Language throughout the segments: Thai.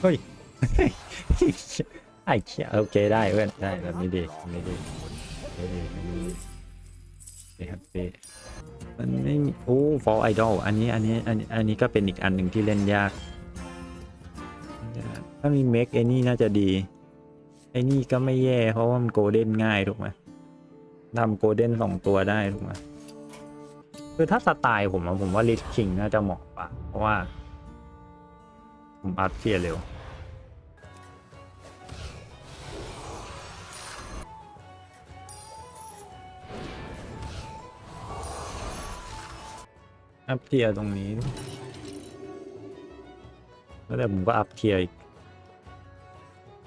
เฮ้ยไอ้เชี่ยโอเคได้เพื่อนได้แบบนี้ดีแบบนี้ดีเฮ้ยแบบนี้ดีเฮ้ยครับพี่มันไม่มีโอ้ฟอลไอดอลอันนี้อันนี้อันนี้อันนี้ก็เป็นอีกอันหนึ่งที่เล่นยาก ถ้ามีเมกไอ้นี่น่าจะดีไอ้นี่ก็ไม่แย่เพราะว่ามันโกลเด้นง่ายถูกไหมทำโกลเด้นสองตัวได้ถูกไหมคือถ้าสไตล์ผมอะผมว่าลิทคิงน่าจะเหมาะกว่าเพราะว่า ผมอัพเทียร์เร็ว อัพเทียร์ตรงนี้ แล้วแต่ผมก็อัพเทียร์อีก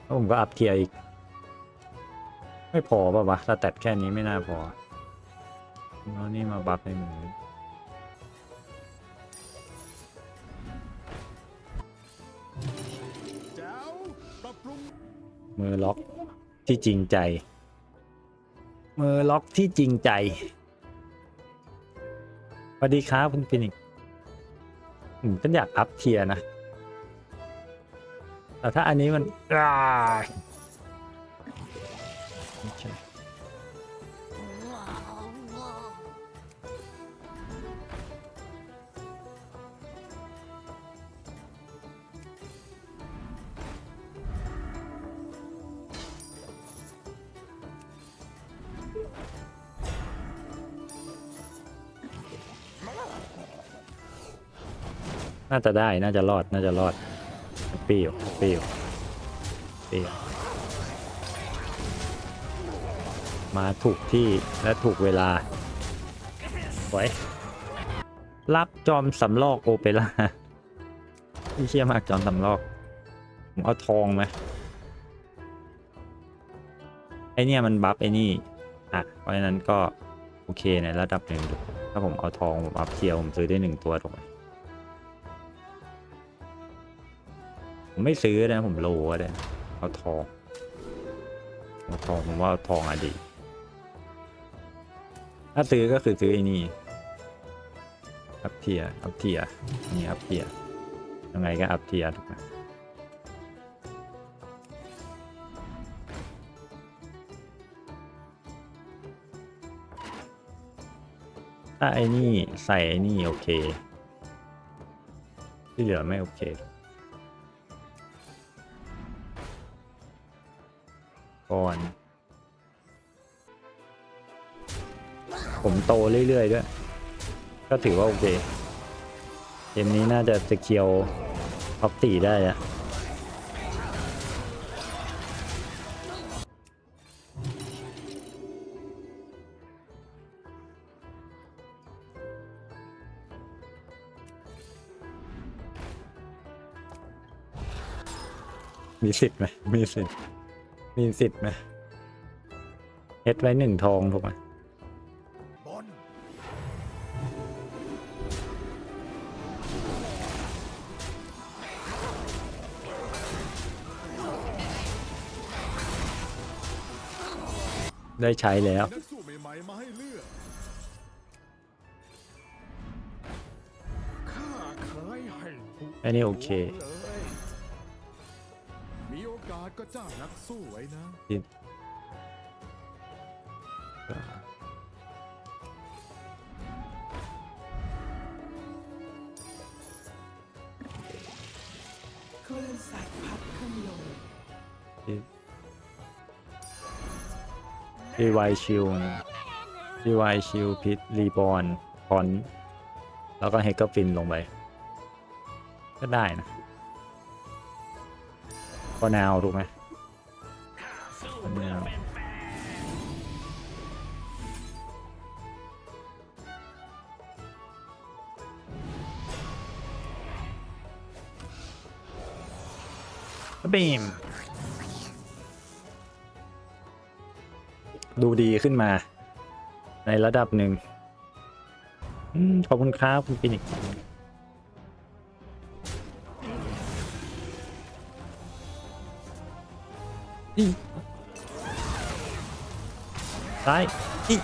แล้วผมก็อัพเทียร์อีก ไม่พอป่ะวะสแตทแค่นี้ไม่น่าพอแล้วนี่มาบัฟในมือมือล็อกที่จริงใจ มือล็อกที่จริงใจ วัสดีครับคุณฟินิกซ์ผมก็อยากอัพเทียร์นะ แต่ถ้าอันนี้มันอ่า น่าจะได้น่าจะรอดน่าจะรอดเปรี้ยวเปรี้ยวเปรี้ยวมาถูกที่และถูกเวลาไว้รับจอมสำลอกโอเปร่าที่เชี่ยมากจอมสำลอก ผมเอาทองไหมไอเนี่ยมันบัฟไอนี่ อะ เพราะฉะนั้นก็ โอเคในระดับหนึ่งถ้าผมเอาทอง ผมอัพเทียร์ผมซื้อได้หนึ่งตัวถูกไหม ผมไม่ซื้อนะผมโลก็ได้เอาทองเอาทองผมว่าเอาทองอะดี ถ้าซื้อก็คือซื้อไอ้นี่อัพเทียอัพเทียนี่อัพเทียยังไงก็อัพเทียถูกไหมถ้าไอ้นี่ใส่ไอ้นี่โอเค ที่เหลือไม่โอเค ก่อน ผมโตเรื่อย ๆ ด้วย ก็ถือว่าโอเค เกมนี้น่าจะสเคียวท็อปตีได้อะมีสิทธิ์ไหมมีสิทธิ์ มีสิทธิ์ไหมเฮ็ดไว้หนึ่งทองถูกไหมบนได้ใช้แล้วนักสู้ใหม่ๆมาให้เลือกข้าขายให้ทุกอันนี้โอเคตัวเลยมีโอ กาสก็จ้างนักสู้ไว้นะ คลื่นสัตว์พัดขึ้นลงรีไวชิลรีไวชิลพิษรีบอลพอน แล้วก็เฮกเกอร์ฟินลงไป ก็ได้นะ ก็แนวถูกไหมก็แนวบีมดูดีขึ้นมา ในระดับหนึ่งอมขอบคุณครับ คุณฟินิก ซ์อีซ้ายอี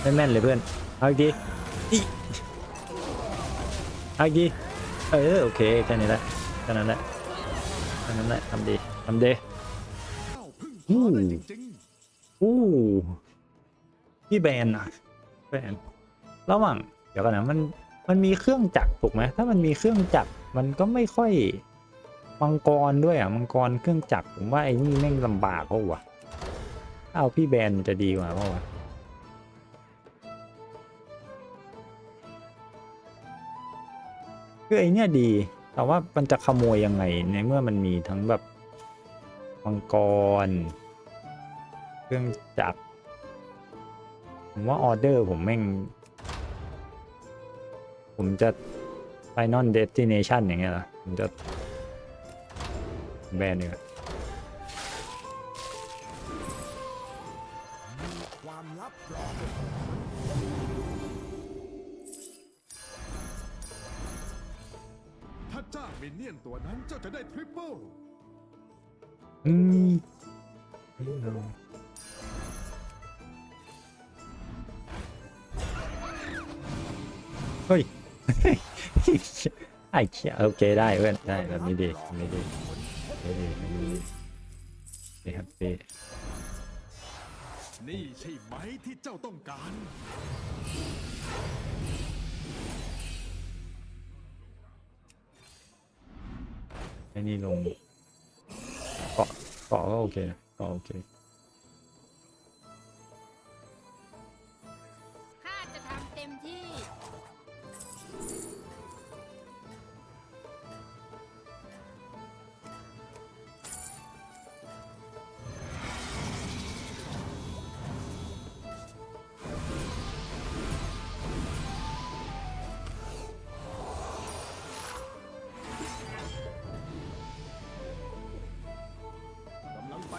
ไม่แม่นเลยเพื่อน เอาอีกทีอีเอาอีกทีเออโอเคแค่นี้แหละแค่นั้นแหละอันนั้นแหละทำดีทำดีเจ้าพึ่งพาได้จริงอู้พี่แบนอะแบนระหว่างเดี๋ยวกันนะมันมันมีเครื่องจักรถูกไหมถ้ามันมีเครื่องจักรมันก็ไม่ค่อย มังกรด้วยอะมังกรเครื่องจักรผมว่าไอ้นี่แม่งลำบากเพราะวะถ้าเอาพี่แบนจะดีกว่าเพราะวะคือไอ้เนี่ยดี แต่ว่ามันจะขโมยยังไงในเมื่อมันมีทั้งแบบมังกร เครื่องจักรผมว่าออเดอร์ผมแม่ง ผมจะ Final Destination อย่างเงี้ยเหรอผมจะ แบนเนี่ยๆความลับรอถ้าจ้างมินเนี่ยนตัวนั้นเจ้าจะได้ทริปเปิลอืมเฮ้ยไอ้เชี่ยโอเคได้เพื่อนได้แบบนี้ดีแบบนี้ดี แบบนี้ดีแบบนี้ดีดีครับดีนี่ใช่ไหมที่เจ้าต้องการ ไอ้นี่ลงเกาะเกาะก็โอเคนะเกาะโอเค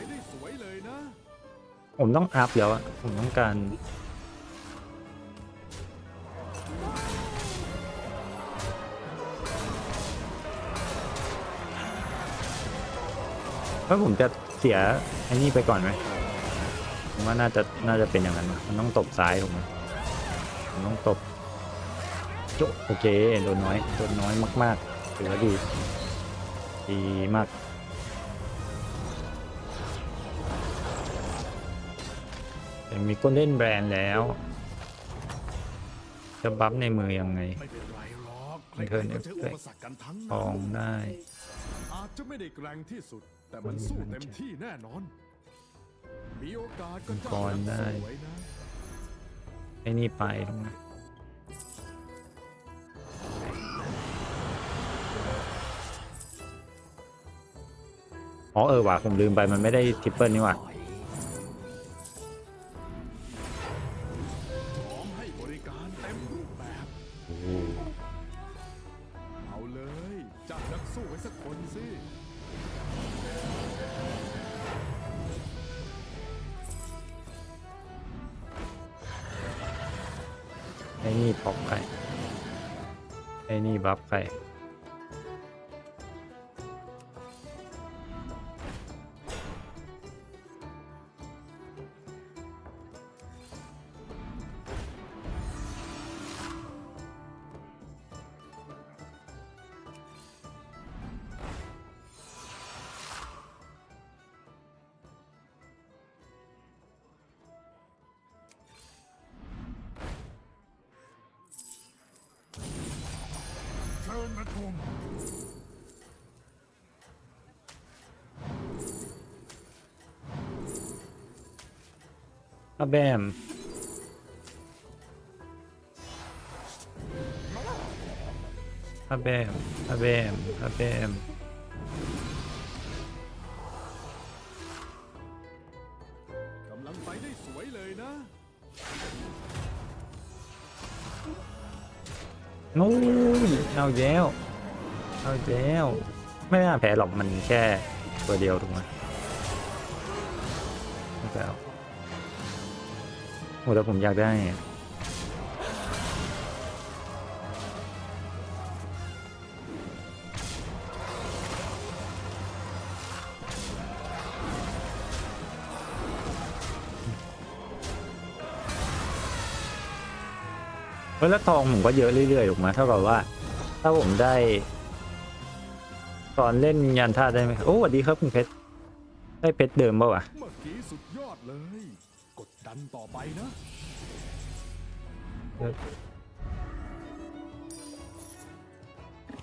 ได้สวยเลยนะ ผมต้องอัพแล้วอะผมต้องการแล้วผมจะเสียไอ้นี่ไปก่อนไหมผมว่าน่าจะน่าจะเป็นอย่างนั้นวะมันต้องตบซ้ายถูกไหมผมต้องตบโจโอเคโดนน้อยโดนน้อยมากๆถือว่าดีดีมาก แต่มีก้นเล่นแบรนด์แล้ว จะบัฟในมือยังไงไม่เป็นไรหรอกไม่ใคเครยๆก็เจออุปสรรคกันทั้งทนั้อนงได้ อาจจะไม่ได้แกร่งที่สุด แต่มันสู้เต็มที่แน่นอน มีโอกาสก็มังกเจ้ารได้สวยนะไอ้นี่ไปตรงนั้นอ๋อเออว่ะผมลืมไปมันไม่ได้ทริปเปิลนี่หว่า ไอ้นี่บัฟใคร อาแบมอาแบมอาแบมอาแบมกำลังไปได้สวยเลยนะนู้นเอาอีกแล้ว เอาอีกแล้ว ไม่น่าแพ้หรอกมันแค่ตัวเดียวถูกไหมไม่แพ้ โอ้แต่ผมอยากได้เฮ้ยแล้วทองผมก็เยอะเรื่อยๆถูกไหมเท่ากับว่า ถ้าผมได้สอนเล่นยันท่าได้ไหมโอ้สวัสดีครับคุณเพชร ได้เพชรเดิมเปล่าวะเมื่อกี้สุดยอดเลย ดดันต่อไปนะ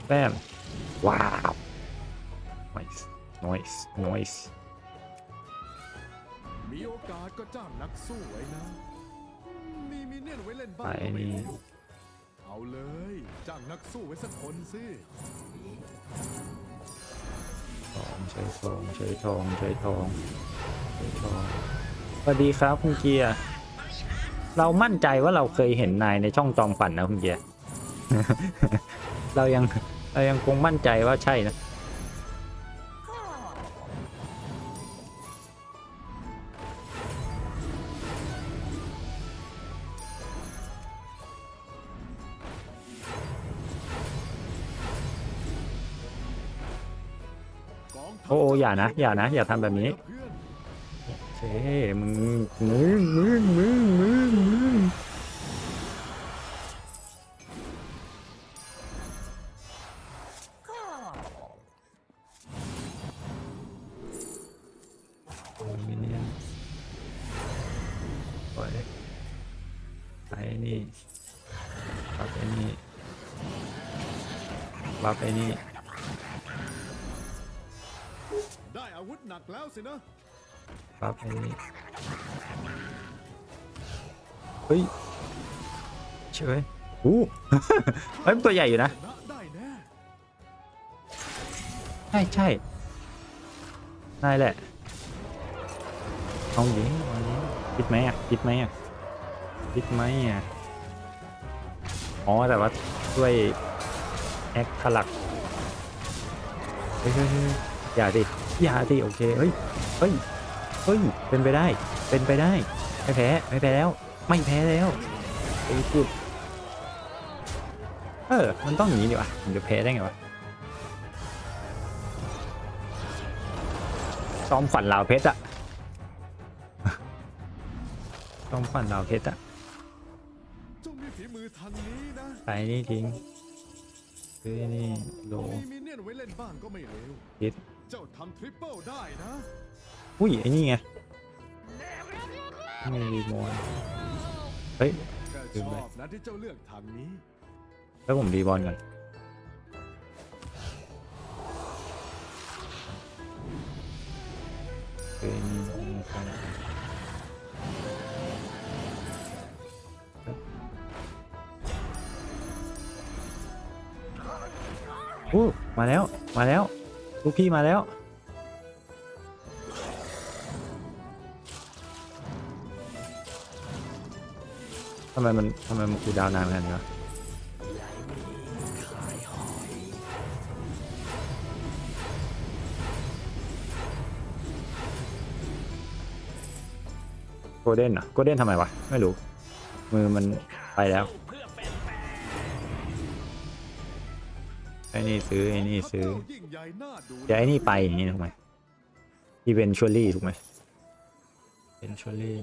แป้มว้าว noise noise noise มีโอกาสก็จ้างนักสู้ไว้นะ มีมินเนี่ยนไว้เล่นบ้างไปก็ไม่นี่รู้เอาเลยจ้างนักสู้ไว้สักคนสิทองใช้ทองใช้ทองใช้ทองใช้ทอง สวัสดีครับคุณเกียร์ เรามั่นใจว่าเราเคยเห็นนายในช่องจอมฝันนะคุณเกียร์ เรายังเรายังคงมั่นใจว่าใช่นะกองทัพโอ้โอ้อย่านะ อย่านะ อย่าทำแบบนี้ เพื่อนเฮ้มึงมึงมึงมึงมึงมึงโอ้ยเนี่ยปล่อยไอ้นี่บัฟไอ้นี่บัฟไอ้นี่ได้อาวุธหนักแล้วสินะ บัฟไอ้นี่เฮ้ยเฉยอู้เฮ้ยมันตัวใหญ่อยู่นะชนะได้แน่ใช่ใช่นายแหละเอาดิเอาดิคิดไหมอะคิดไหมอะคิดไหมอะอ๋อแต่ว่าด้วยแอคทลักเฮ้ยเฮ้ยเฮ้ยอย่าดิอย่าดิโอเคเฮ้ยเฮ้ย เฮ้ย เป็นไปได้ เป็นไปได้ ไม่แพ้ ไม่แพ้แล้ว ไม่แพ้แล้วไอ้พูดเออ มันต้องอย่างนี้ดิวะมันจะแพ้ได้ไงวะ ซ้อมขวัญลาวเพชรอะซ้อมขวัญลาวเพชรอะเจ้ามีฝีมือทางนี้นะไปนี่ทิ้งคือนี่โลมีมินเนี่ยนไว้เล่นบ้างก็ไม่เลวพิษเจ้าทำทริปเปิลได้นะ อุ้ยไอ้นี่ไงไม่รีโมทเฮ้ยแค่ลืชอบนะที่เจ้าเลือกทางนี้ แล้วผมรีบอลก่อนคือนี่อู้มาแล้ว มาแล้ว ลูกพี่มาแล้วำไมมันทำไมมันคูลดาวน์นานขนาดนี้วะโกลเด้นอะโกลเด้นทำไมวะ ไม่รู้ มือมันไปแล้วไอ้นี่ซื้อไอ้นี่ซื้อเจ้ายิ่งใหญ่น่าดูเดี๋ยวไอ้นี่ไปอย่างนี้ถูกไหมอีเวนชวลี่ถูกไหมเป็นชวลี่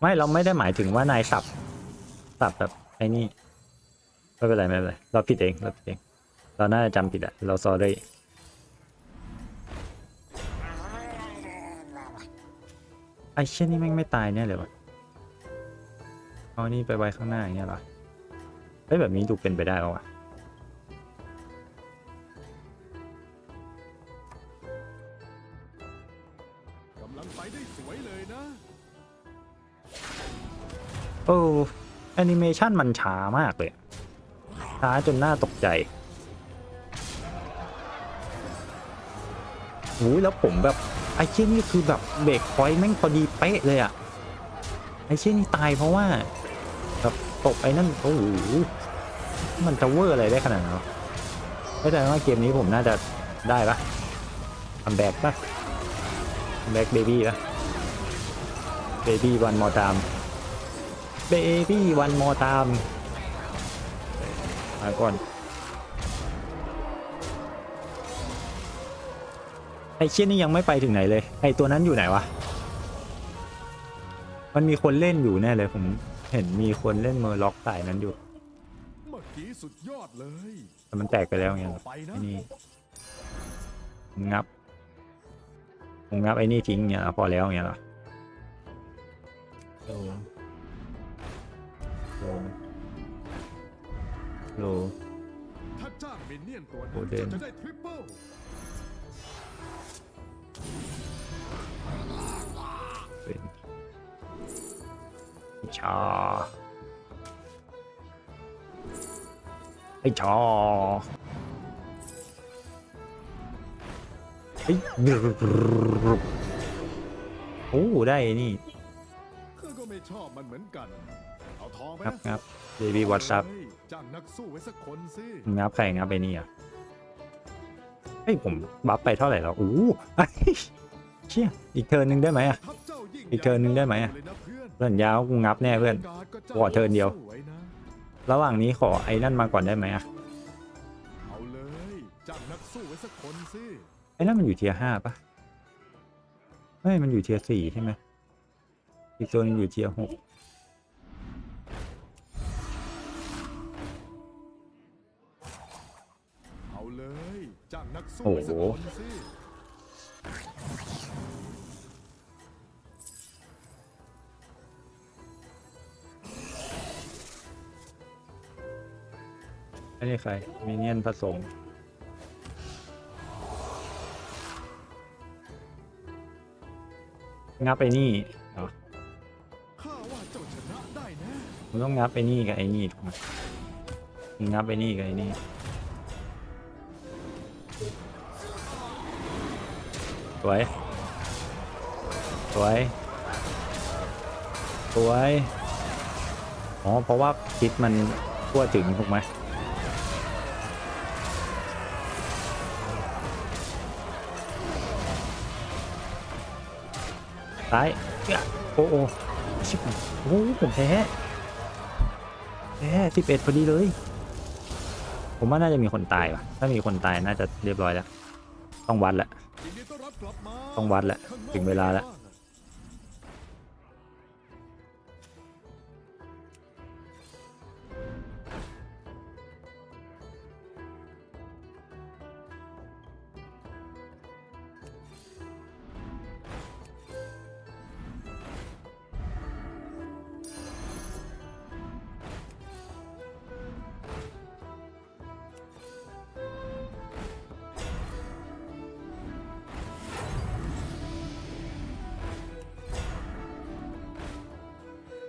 ไม่เราไม่ได้หมายถึงว่านายสับสับแบบไอ้นี่ไม่เป็นไรไม่เป็นไรเราผิดเองเราผิดเอง เราน่าจะจำผิดอะเราซอรี่ไอ้เช่นนี่แม่งไม่ตายเนี่ยเลยวะเอานี่ไปไว้ข้างหน้าอย่างเงี้ยเหรอเฮ้ยแบบนี้ดูเป็นไปได้ปะวะ อ้แอนิเมชันมันช้ามากเลยช้าจนน่าตกใจโอ้ยแล้วผมแบบไอ้เช่นนี่คือแบบเบรกพอยต์แม่งพอดีเป๊ะเลยอะไอ้เช่นนี่ตายเพราะว่าแบบตกไอ้นั่นโอ้โหมันจะเวอร์อะไรได้ขนาดนั้นวะไม่แต่ว่าเกมนี้ผมน่าจะได้ปะคัมแบ็กปะคัมแบ็กเบบี้ปะเบบี้วันมอตาม เบบี้วันมอตามมาก่อนไอเชี่ยนี่ยังไม่ไปถึงไหนเลย ไอตัวนั้นอยู่ไหนวะ มันมีคนเล่นอยู่แน่เลยผมเห็นมีคนเล่นเมอร์ล็อกสายนั้นอยู่เมื่อกี้สุดยอดเลยแต่มันแตกไปแล้วไงต่อไปนะไอ้นี่งับผมงับไอ้นี่ทิ้งเนี่ยเหรอพอแล้วเงี้ยเหรอโลโลโลถ้าจ้างมินเนี่ยนตัวหโอ้นึงเด่นจะได้ทริปเปิลเป็นชาไอ้ชาไอ้โอ้ได้ไอ้นี่ข้าก็ไม่ชอบมันเหมือนกัน เอาทองไปงับนะงับเบบี้วอทซับเฮ้ยจ้างนักสู้ไว้สักคนสิงับใครงับไอ้นี่อะเฮ้ยผมบัฟไปเท่าไหร่แล้วอู้หูเฮ้ยเชี่ยอีกเทิร์นหนึ่งได้ไหมอะ ทัพเจ้ายิ่งอีกเทิร์นหนึ่งได้ไหมอะ เลยนะเพื่อนเพื่อนยาวกูงับแน่เพื่อน การก็จ้างขอเทิร์นเดียวสู้ไนะระหว่างนี้ขอไอ้นั่นมาก่อนได้ไหมอะเอาเลยจ้างนักสู้ไว้สักคนสิไอ้นั่นมันอยู่เทียห้าปะเฮ้ยมันอยู่เทียสี่ใช่ไหมอีกตัวหนึงอยู่เทียหก จ้างนักสู้ไว้สักคนสิไม่ใช่ใครมิเนียนผสม งับไอ้นี่เหรอข้าว่าเจ้าชนะได้แนะ มันต้องงับไอ้นี่กับไอ้นี่ถูกไหมงับไอ้นี่กับไอ้นี่ สวย สวย สวย อ๋อ เพราะว่าพิษมันทั่วถึงถูกไหมซ้ายโอ้โอ้ชิบหโอ้โหผมแพ้แพ้สิบเอ็ดพอดีเลย ผมว่าน่าจะมีคนตายว่ะ ถ้ามีคนตายน่าจะเรียบร้อยแล้ว ต้องวัดละยินดีต้อนรับกลับมา ต้องวัดแล้วข้างนอกถึงเวลาแล้ว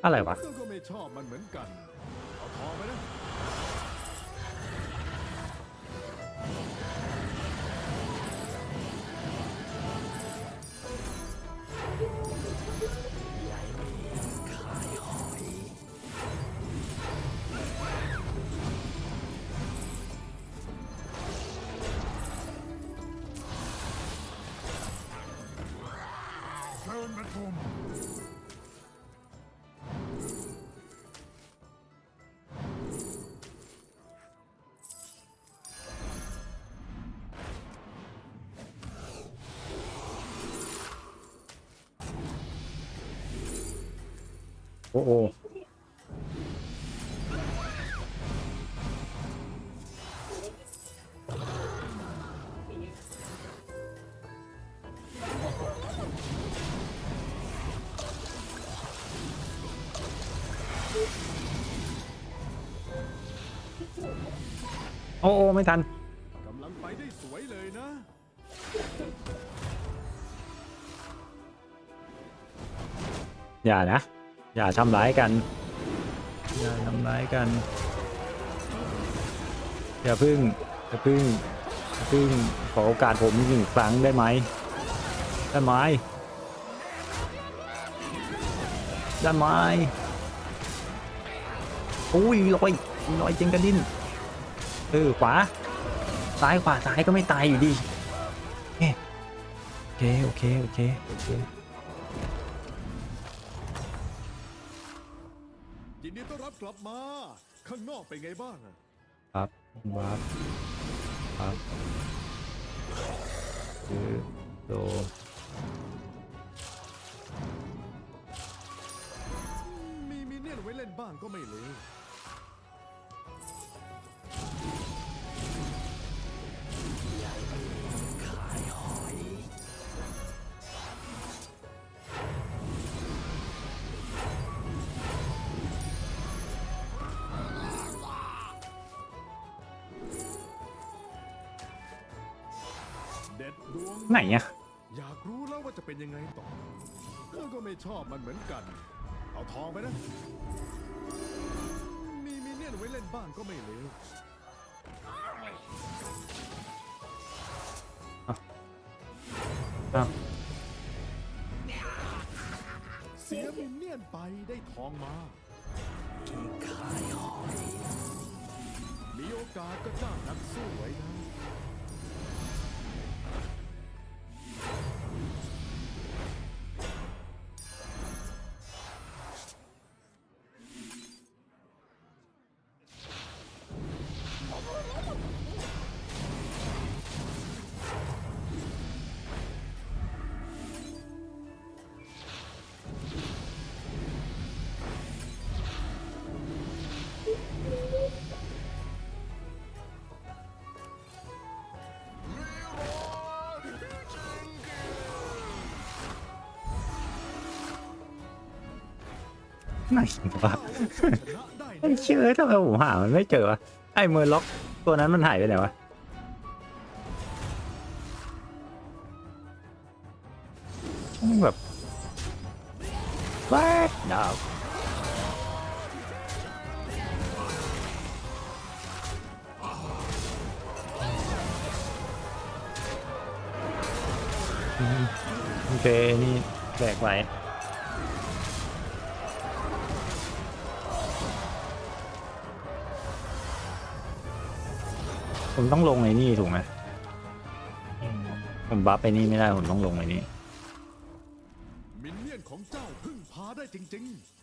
อะไรวะก็ไม่ชอบมันเหมือนกันเอาทองไปนะ โอ้โอ้โอ้โอ้ไม่ทันกำลังไปได้สวยเลยนะ อย่านะ อย่าทำร้ายกัน อย่าทำร้ายกัน อย่าพึ่งอย่าพึ่งอย่าพึ่งขอโอกาสผมหนึ่งครั้งได้ไหมได้ไหมได้ไหมอุ้ยลอยลอยจริงกระดิ้นเออขวา ซ้ายขวาซ้ายก็ไม่ตายอยู่ดี โอเค โอเค โอเคโอเค มาข้างนอกเป็นไงบ้างอะครับวับครับคือโดมีมีเนี่ยนไว้เล่นบ้างก็ไม่เลว ไหนอะอยากรู้แล้วว่าจะเป็นยังไงต่อข้าก็ไม่ชอบมันเหมือนกัน เอาทองไปนะ มีมีเนี่ยนไว้เล่นบ้างก็ไม่เลวอ้าวเสียมินเนี่ยนไปได้ทองมา มีโอกาสก็จ้างนักสู้ไว้นะ ไหนวะไอ้เชื่อทำไมผมหามันไม่เจอวะไอ้เมอร์ล็อกตัวนั้นมันหายไปไหนวะแบบแวกดาวโอเค นี่แบกไว้ ผมต้องลงไอ้นี่ถูกไหมผมบัฟไอ้นี่ไม่ได้ผมต้องลงไอ้นี่มินเนี่ยนของเจ้าพึ่งพาได้จริง ๆ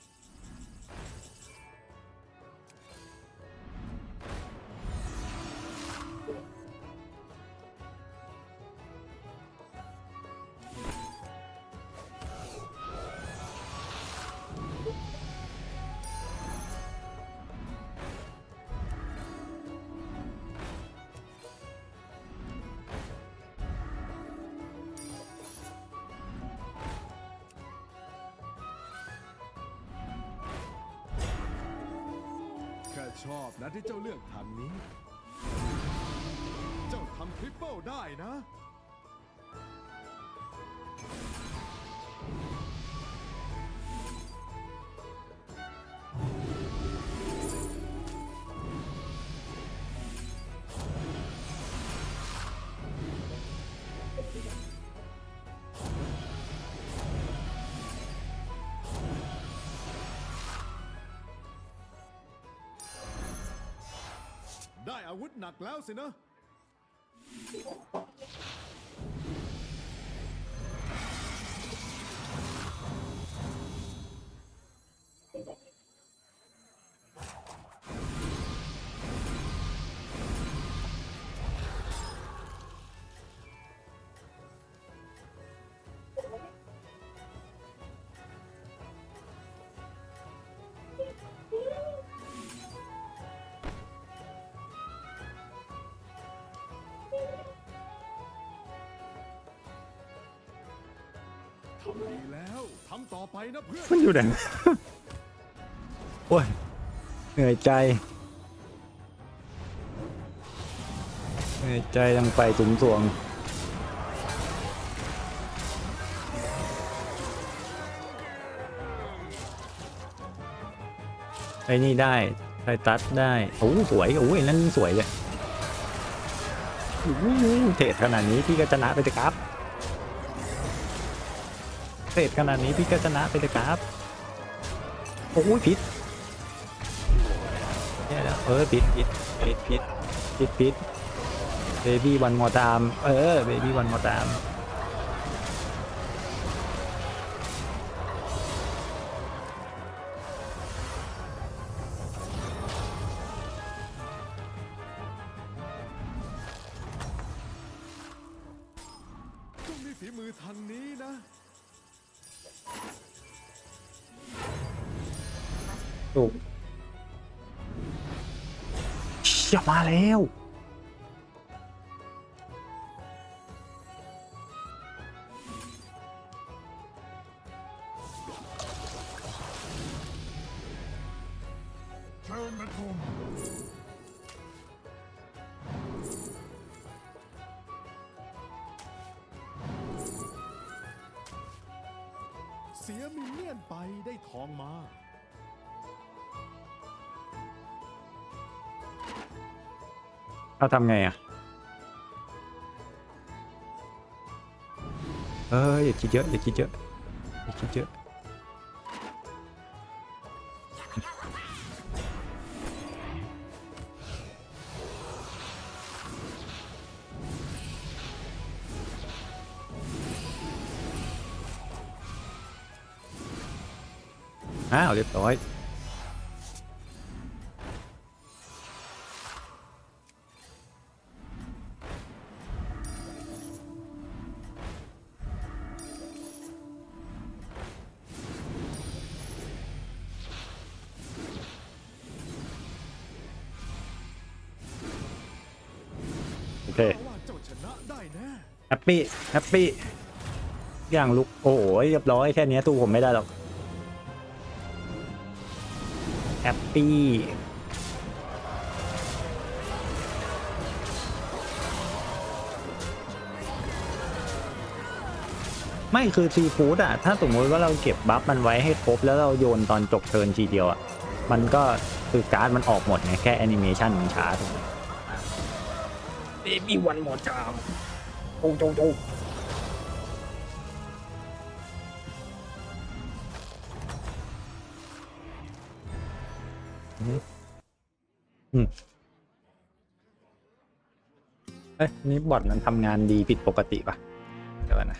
อาวุธหนักแล้วสินะ ดีแล้วทำต่อไปนะเพื่อนมันอยู่ไหน โอ้ย เหนื่อยใจ เหนื่อยใจยังไปตุนสวง ไอ้นี่ได้ไทตัสได้ โอ้สวย โอ้ยนั่นสวยเลยโอ้โหเทรดขนาดนี้พี่ก็ชนะไปเลยครับ รดขนาดนี้พี่ก็ชนะไปเลยครับ โอ้ยพิษเนี่ยแล้วเออพิษพิษพิษพิษพิษพิษเบบี้วันมอตาม เออเบบี้วันมอตาม แล้ว เสียมิเนียนไปได้ทองมา เราทำไงอะ เอ้ยอย่าคิดเยอะ อย่าคิดเยอะ อย่าคิดเยอะ อ้าวเรียบร้อย แฮปปี้แฮปปี้อย่างลุกโอ้โหเรียบร้อยแค่นี้ตู้ผมไม่ได้หรอกแฮปปี้ไม่คือซีฟู้ดอะถ้าสมมติว่าเราเก็บบัฟมันไว้ให้ครบแล้วเราโยนตอนจบเทิร์นทีเดียวอะมันก็คือการ์ดมันออกหมดไงแค่แอนิเมชันมันช้าถูกไหม เบบี้วันหมดจามโอ้โจโจอืมเอ้ยนี่บอทมันทำงานดีผิดปกติปะเดี๋ยวนะ